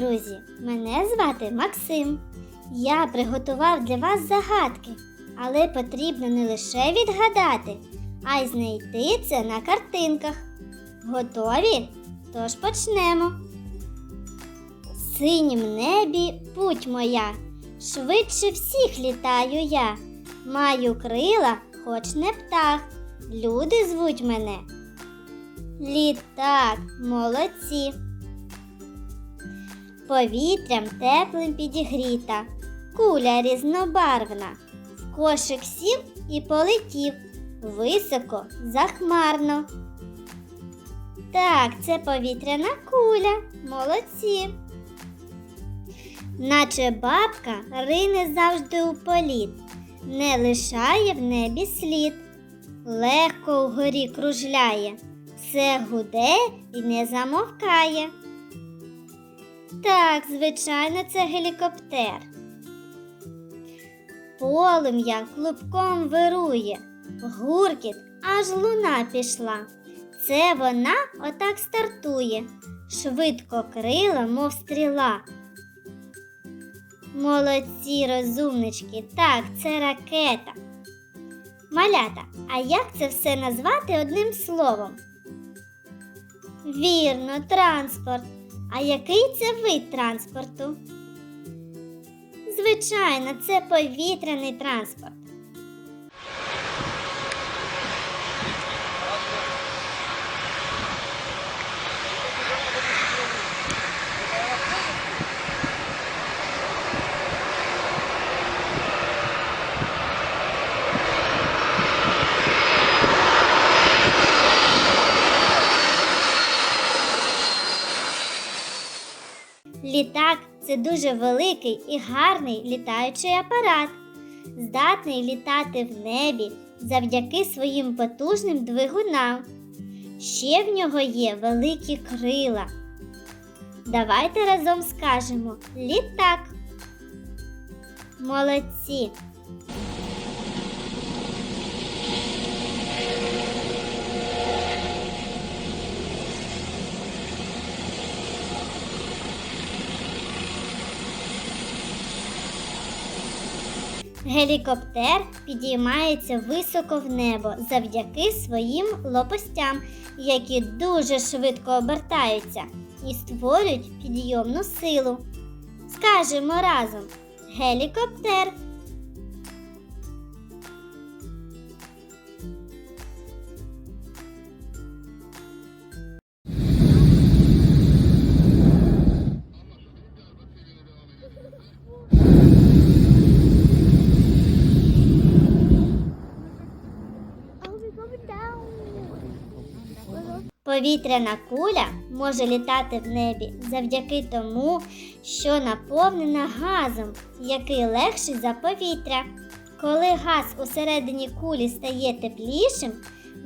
друзі! Мене звати Максим. Я приготував для вас загадки, але потрібно не лише відгадати, а й знайти це на картинках. Готові? Тож почнемо. В синім небі путь моя, швидше всіх літаю я. Маю крила, хоч не птах. Люди звуть мене. Літак, молодці. Повітрям теплим підігріта, куля різнобарвна. В кошик сів і полетів високо, захмарно. Так, це повітряна куля. Молодці. Наче бабка рине завжди у політ, не лишає в небі слід, легко вгорі кружляє, все гуде і не замовкає. Так, звичайно, це гелікоптер. Полум'я клубком вирує, гуркіт аж луна пішла. Це вона отак стартує, швидко крила, мов стріла. Молодці розумнички, так, це ракета. Малята, а як це все назвати одним словом? Вірно, транспорт. А який це вид транспорту? Звичайно, це повітряний транспорт. Літак це дуже великий і гарний літаючий апарат, здатний літати в небі завдяки своїм потужним двигунам. Ще в нього є великі крила. Давайте разом скажемо літак. Молодці! Гелікоптер підіймається високо в небо завдяки своїм лопастям, які дуже швидко обертаються і створюють підйомну силу. Скажемо разом гелікоптер. Повітряна куля може літати в небі завдяки тому, що наповнена газом, який легший за повітря. Коли газ усередині кулі стає теплішим,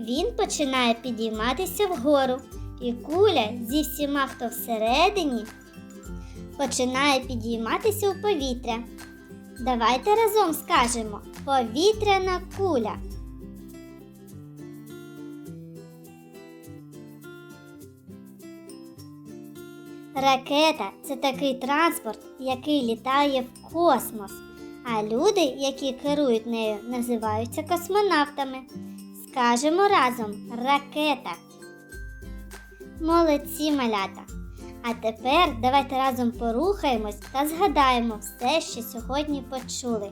він починає підійматися вгору, і куля зі всіма, хто всередині, починає підійматися у повітря. Давайте разом скажемо повітряна куля. Ракета це такий транспорт, який літає в космос. А люди, які керують нею, називаються космонавтами. Скажемо разом ракета. Молодці малята. А тепер давайте разом порухаємось та згадаємо все, що сьогодні почули.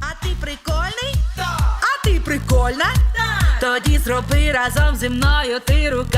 А ти прикольний? Так! А ти прикольна? Так! Тоді зроби разом зі мною ти руками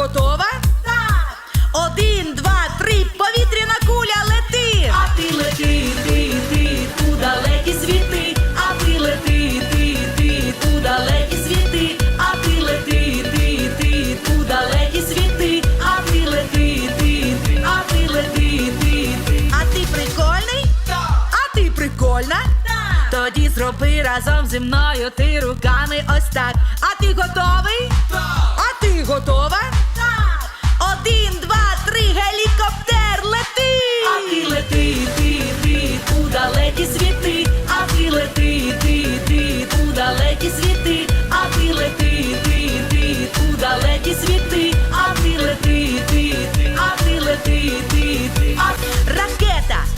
Роби разом зі мною ти руками ось так. А ти готовий? Так!